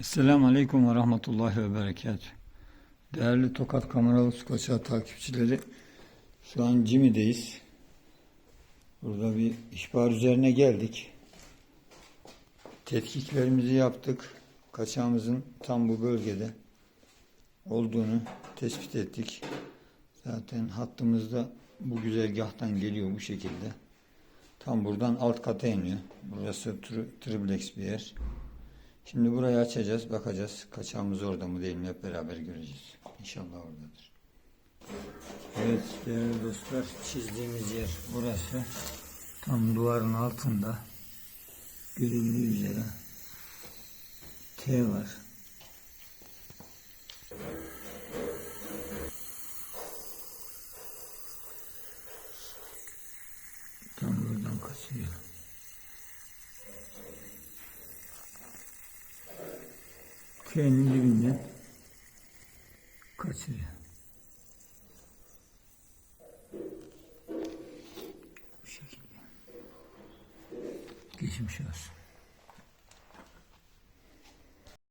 Esselamu Aleyküm ve Rahmetullahi ve Berekatuhu. Değerli Tokat Kameralı Kaçağı takipçileri, şu an Cimi'deyiz. Burada bir ihbar üzerine geldik. Tetkiklerimizi yaptık. Kaçağımızın tam bu bölgede olduğunu tespit ettik. Zaten hattımızda bu güzergahtan geliyor bu şekilde. Tam buradan alt kata iniyor. Burası tri- triplex bir yer. Şimdi burayı açacağız, bakacağız. Kaçağımız orada mı değil mi hep beraber göreceğiz. İnşallah oradadır. Evet değerli dostlar çizdiğimiz yer burası. Tam duvarın altında görüldüğü üzere T var. Tam buradan kaçıyor. T'nin dibinden kaçırıyor. Bu şekilde. Geçmiş olsun.